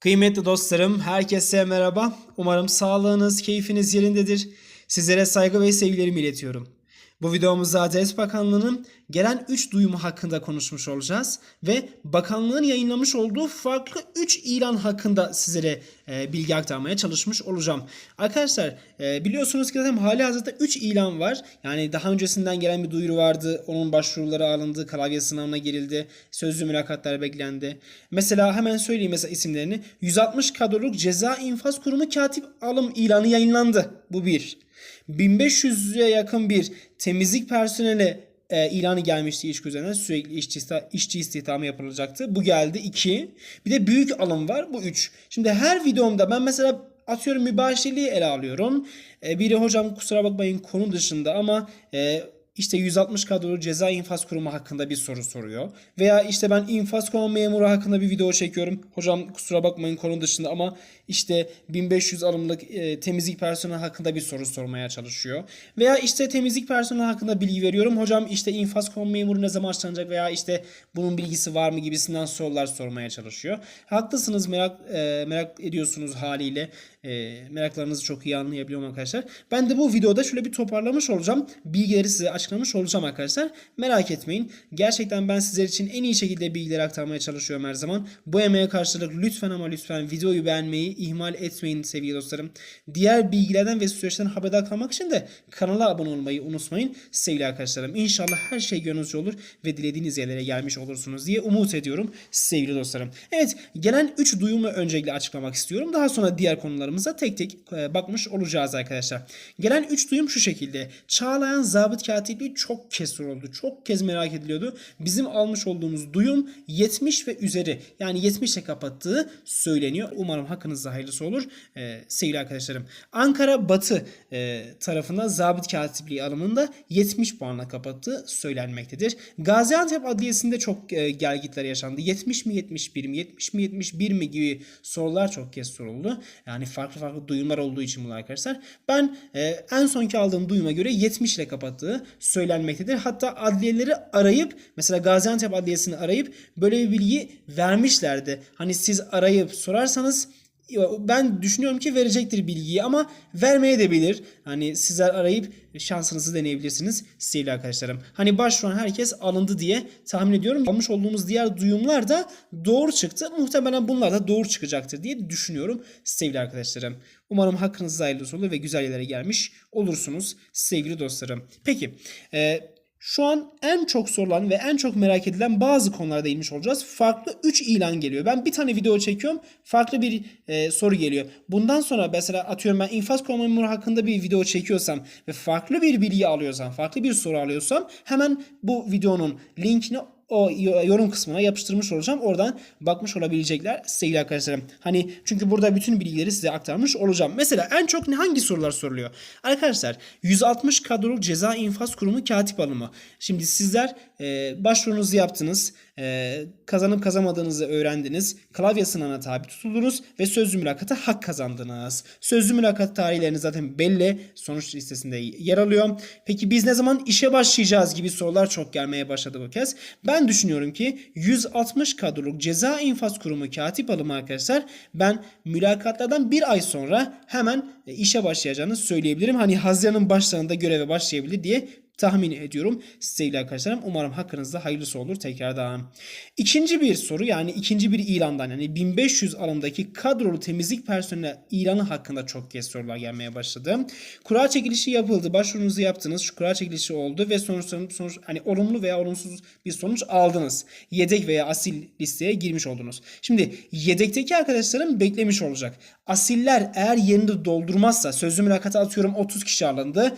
Kıymetli dostlarım, herkese merhaba. Umarım sağlığınız, keyfiniz yerindedir. Sizlere saygı ve sevgilerimi iletiyorum. Bu videomuzda Adalet Bakanlığı'nın gelen 3 duyumu hakkında konuşmuş olacağız ve bakanlığın yayınlamış olduğu farklı 3 ilan hakkında sizlere e, bilgi aktarmaya çalışmış olacağım. Arkadaşlar e, biliyorsunuz ki zaten hali hazırda 3 ilan var. Yani daha öncesinden gelen bir duyuru vardı. Onun başvuruları alındı, klavye sınavına girildi, sözlü mülakatlar beklendi. Mesela hemen söyleyeyim mesela isimlerini. 160 kadroluk ceza infaz kurumu katip alım ilanı yayınlandı. Bu bir. 1500'e yakın bir temizlik personeli e, ilanı gelmişti iş üzerine sürekli işçi, işçi istihdamı yapılacaktı. Bu geldi 2. Bir de büyük alım var bu 3. Şimdi her videomda ben mesela atıyorum mübaşirliği ele alıyorum. E, biri hocam kusura bakmayın konu dışında ama e, işte 160 kadrolu ceza infaz kurumu hakkında bir soru soruyor. Veya işte ben infaz kurumu memuru hakkında bir video çekiyorum. Hocam kusura bakmayın konu dışında ama işte 1500 alımlık e, temizlik personeli hakkında bir soru sormaya çalışıyor. Veya işte temizlik personeli hakkında bilgi veriyorum. Hocam işte infaz kurumu memuru ne zaman açlanacak veya işte bunun bilgisi var mı gibisinden sorular sormaya çalışıyor. Haklısınız merak e, merak ediyorsunuz haliyle. E, meraklarınızı çok iyi anlayabiliyorum arkadaşlar. Ben de bu videoda şöyle bir toparlamış olacağım. Bilgileri size açıklamış olacağım arkadaşlar. Merak etmeyin. Gerçekten ben sizler için en iyi şekilde bilgileri aktarmaya çalışıyorum her zaman. Bu emeğe karşılık lütfen ama lütfen videoyu beğenmeyi ihmal etmeyin sevgili dostlarım. Diğer bilgilerden ve süreçten haberdar kalmak için de kanala abone olmayı unutmayın sevgili arkadaşlarım. İnşallah her şey gönlünüzce olur ve dilediğiniz yerlere gelmiş olursunuz diye umut ediyorum sevgili dostlarım. Evet gelen 3 duyumu öncelikle açıklamak istiyorum. Daha sonra diğer konularımıza tek tek e, bakmış olacağız arkadaşlar. Gelen 3 duyum şu şekilde. Çağlayan zabıt katipliği çok kez soruldu. Çok kez merak ediliyordu. Bizim almış olduğumuz duyum 70 ve üzeri yani 70 ile kapattığı söyleniyor. Umarım hakkınızda hayırlısı olur e, sevgili arkadaşlarım. Ankara Batı e, tarafında zabıt katipliği alımında 70 puanla kapattığı söylenmektedir. Gaziantep Adliyesi'nde çok e, gelgitler yaşandı. 70 mi 71 mi 70 mi 71 mi gibi sorular çok kez soruldu. Yani farklı farklı duyumlar olduğu için bunlar arkadaşlar. Ben e, en sonki aldığım duyuma göre 70 ile kapattığı söylenmektedir. Hatta adliyeleri arayıp mesela Gaziantep Adliyesi'ni arayıp böyle bir bilgi vermişlerdi. Hani siz arayıp sorarsanız ben düşünüyorum ki verecektir bilgiyi ama vermeye de bilir. Hani sizler arayıp şansınızı deneyebilirsiniz sevgili arkadaşlarım. Hani başvuran herkes alındı diye tahmin ediyorum. Almış olduğumuz diğer duyumlar da doğru çıktı. Muhtemelen bunlar da doğru çıkacaktır diye düşünüyorum sevgili arkadaşlarım. Umarım hakkınızda hayırlısı olur ve güzel yerlere gelmiş olursunuz sevgili dostlarım. Peki e, şu an en çok sorulan ve en çok merak edilen bazı konulara değinmiş olacağız. Farklı 3 ilan geliyor. Ben bir tane video çekiyorum. Farklı bir e, soru geliyor. Bundan sonra mesela atıyorum ben infaz kurumu memuru hakkında bir video çekiyorsam ve farklı bir bilgi alıyorsam, farklı bir soru alıyorsam hemen bu videonun linkini o yorum kısmına yapıştırmış olacağım. Oradan bakmış olabilecekler sevgili arkadaşlarım. Hani çünkü burada bütün bilgileri size aktarmış olacağım. Mesela en çok ne hangi sorular soruluyor? Arkadaşlar 160 kadroluk ceza infaz kurumu katip alımı. Şimdi sizler e, başvurunuzu yaptınız. E, kazanıp kazanmadığınızı öğrendiniz. Klavye sınavına tabi tutuldunuz ve sözlü mülakata hak kazandınız. Sözlü mülakat tarihleriniz zaten belli. Sonuç listesinde yer alıyor. Peki biz ne zaman işe başlayacağız gibi sorular çok gelmeye başladı bu kez. Ben düşünüyorum ki 160 kadroluk ceza infaz kurumu katip alımı arkadaşlar ben mülakatlardan bir ay sonra hemen e, işe başlayacağını söyleyebilirim. Hani Haziran'ın başlarında göreve başlayabilir diye tahmin ediyorum sevgili arkadaşlarım. Umarım hakkınızda hayırlısı olur tekrardan. İkinci bir soru yani ikinci bir ilandan yani 1500 alımdaki kadrolu temizlik personeli ilanı hakkında çok kez sorular gelmeye başladı. Kura çekilişi yapıldı. Başvurunuzu yaptınız. Şu kura çekilişi oldu ve sonuçların sonuç hani olumlu veya olumsuz bir sonuç aldınız. Yedek veya asil listeye girmiş oldunuz. Şimdi yedekteki arkadaşlarım beklemiş olacak. Asiller eğer yerini doldurmazsa sözlü mülakata atıyorum 30 kişi alındı.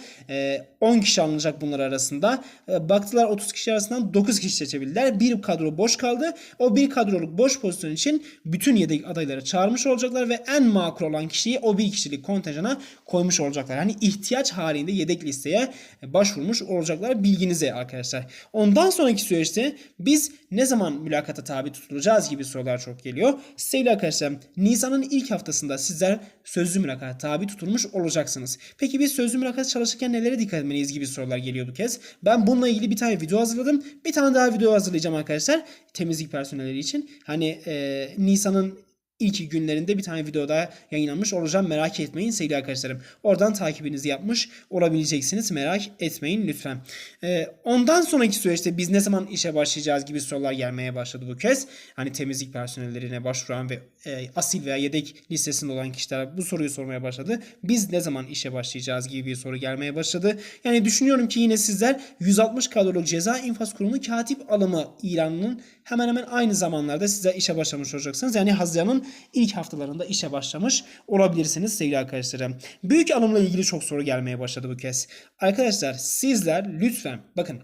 10 kişi alınacak bunlar arasında. E, baktılar 30 kişi arasından 9 kişi seçebildiler. Bir kadro boş kaldı. O bir kadroluk boş pozisyon için bütün yedek adayları çağırmış olacaklar ve en makul olan kişiyi o bir kişilik kontenjana koymuş olacaklar. Yani ihtiyaç halinde yedek listeye başvurmuş olacaklar bilginize arkadaşlar. Ondan sonraki süreçte biz ne zaman mülakata tabi tutulacağız gibi sorular çok geliyor. Sevgili arkadaşlar Nisan'ın ilk haftasında sizler sözlü mülakata tabi tutulmuş olacaksınız. Peki biz sözlü mülakata çalışırken nelere dikkat etmeliyiz gibi sorular geliyor bu kez. Ben bununla ilgili bir tane video hazırladım. Bir tane daha video hazırlayacağım arkadaşlar. Temizlik personelleri için. Hani e, Nisan'ın ilk günlerinde bir tane videoda yayınlanmış olacağım. Merak etmeyin sevgili arkadaşlarım. Oradan takibinizi yapmış olabileceksiniz. Merak etmeyin lütfen. Ee, ondan sonraki süreçte biz ne zaman işe başlayacağız gibi sorular gelmeye başladı bu kez. Hani temizlik personellerine başvuran ve e, asil veya yedek listesinde olan kişiler bu soruyu sormaya başladı. Biz ne zaman işe başlayacağız gibi bir soru gelmeye başladı. Yani düşünüyorum ki yine sizler 160 kadroluk ceza infaz kurumu katip alımı ilanının hemen hemen aynı zamanlarda size işe başlamış olacaksınız. Yani Haziran'ın ilk haftalarında işe başlamış olabilirsiniz sevgili arkadaşlarım. Büyük alımla ilgili çok soru gelmeye başladı bu kez. Arkadaşlar sizler lütfen bakın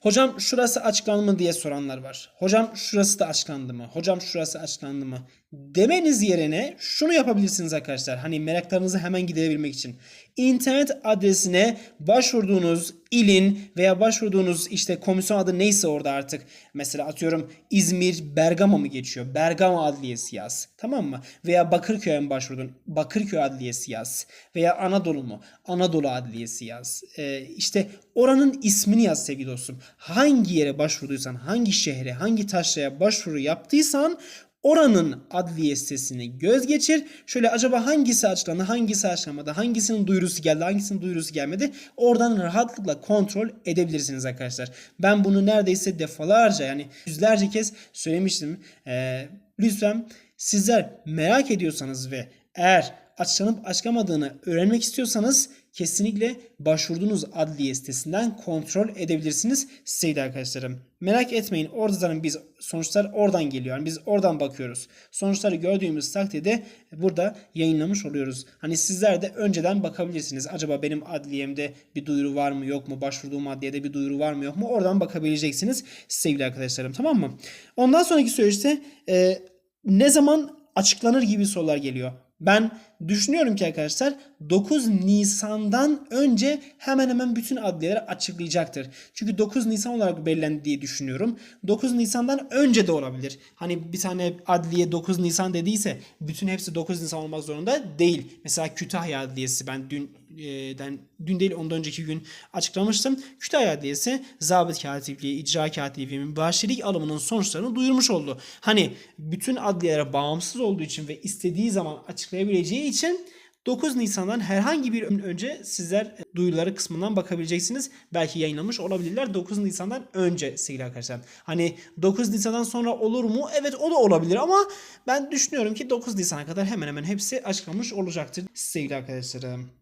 Hocam şurası açıklandı mı diye soranlar var. Hocam şurası da açıklandı mı? Hocam şurası açıklandı mı? Demeniz yerine şunu yapabilirsiniz arkadaşlar. Hani meraklarınızı hemen giderebilmek için. İnternet adresine başvurduğunuz ilin veya başvurduğunuz işte komisyon adı neyse orada artık. Mesela atıyorum İzmir Bergama mı geçiyor? Bergama Adliyesi yaz. Tamam mı? Veya Bakırköy'e mi başvurdun? Bakırköy Adliyesi yaz. Veya Anadolu mu? Anadolu Adliyesi yaz. Ee, işte oranın ismini yaz sevgili dostum. Hangi yere başvurduysan, hangi şehre, hangi taşraya başvuru yaptıysan oranın adliye sitesini göz geçir. Şöyle acaba hangisi açıklandı, hangisi açıklanmadı, hangisinin duyurusu geldi, hangisinin duyurusu gelmedi. Oradan rahatlıkla kontrol edebilirsiniz arkadaşlar. Ben bunu neredeyse defalarca yani yüzlerce kez söylemiştim. Ee, lütfen sizler merak ediyorsanız ve eğer açıklanıp açıklamadığını öğrenmek istiyorsanız kesinlikle başvurduğunuz adliye sitesinden kontrol edebilirsiniz sevgili arkadaşlarım. Merak etmeyin orada zaten biz sonuçlar oradan geliyor. Yani biz oradan bakıyoruz. Sonuçları gördüğümüz takdirde burada yayınlamış oluyoruz. Hani sizler de önceden bakabilirsiniz. Acaba benim adliyemde bir duyuru var mı yok mu? Başvurduğum adliyede bir duyuru var mı yok mu? Oradan bakabileceksiniz sevgili arkadaşlarım tamam mı? Ondan sonraki süreçte e, ne zaman açıklanır gibi sorular geliyor. Ben düşünüyorum ki arkadaşlar 9 Nisan'dan önce hemen hemen bütün adliyeler açıklayacaktır. Çünkü 9 Nisan olarak belirlendi diye düşünüyorum. 9 Nisan'dan önce de olabilir. Hani bir tane adliye 9 Nisan dediyse bütün hepsi 9 Nisan olmak zorunda değil. Mesela Kütahya Adliyesi ben dün e, den, dün değil ondan önceki gün açıklamıştım. Kütahya Adliyesi zabıt katipliği, icra katipliği, mübaşirlik alımının sonuçlarını duyurmuş oldu. Hani bütün adliyelere bağımsız olduğu için ve istediği zaman açıklayabileceği için 9 Nisan'dan herhangi bir önce sizler duyuruları kısmından bakabileceksiniz. Belki yayınlamış olabilirler 9 Nisan'dan önce sevgili arkadaşlar. Hani 9 Nisan'dan sonra olur mu? Evet o da olabilir ama ben düşünüyorum ki 9 Nisan'a kadar hemen hemen hepsi açıklamış olacaktır sevgili arkadaşlarım.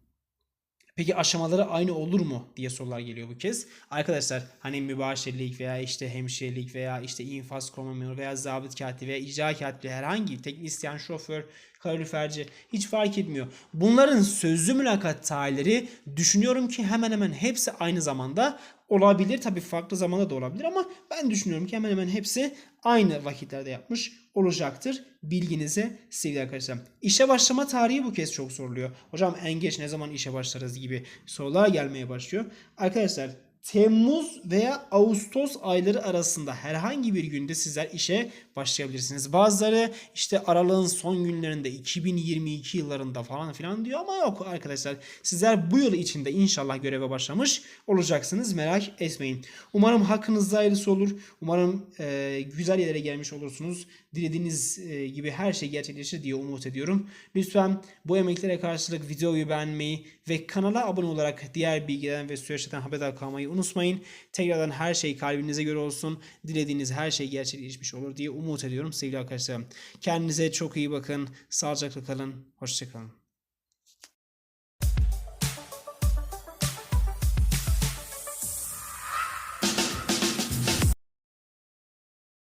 Peki aşamaları aynı olur mu diye sorular geliyor bu kez. Arkadaşlar hani mübaşirlik veya işte hemşirelik veya işte infaz konumu veya zabıt katibi veya icra katibi herhangi teknisyen, şoför, kaloriferci hiç fark etmiyor. Bunların sözlü mülakat tarihleri düşünüyorum ki hemen hemen hepsi aynı zamanda olabilir. Tabii farklı zamanda da olabilir ama ben düşünüyorum ki hemen hemen hepsi aynı vakitlerde yapmış olacaktır. Bilginize sevgili arkadaşlar. İşe başlama tarihi bu kez çok soruluyor. Hocam en geç ne zaman işe başlarız gibi sorular gelmeye başlıyor. Arkadaşlar Temmuz veya Ağustos ayları arasında herhangi bir günde sizler işe başlayabilirsiniz. Bazıları işte aralığın son günlerinde 2022 yıllarında falan filan diyor ama yok arkadaşlar. Sizler bu yıl içinde inşallah göreve başlamış olacaksınız. Merak etmeyin. Umarım hakkınızda hayırlısı olur. Umarım e, güzel yerlere gelmiş olursunuz. Dilediğiniz e, gibi her şey gerçekleşir diye umut ediyorum. Lütfen bu emeklere karşılık videoyu beğenmeyi ve kanala abone olarak diğer bilgilerden ve süreçlerden haberdar kalmayı unutmayın. Tekrardan her şey kalbinize göre olsun. Dilediğiniz her şey gerçekleşmiş olur diye umut ediyorum sevgili arkadaşlarım. Kendinize çok iyi bakın. Sağlıcakla kalın. Hoşçakalın.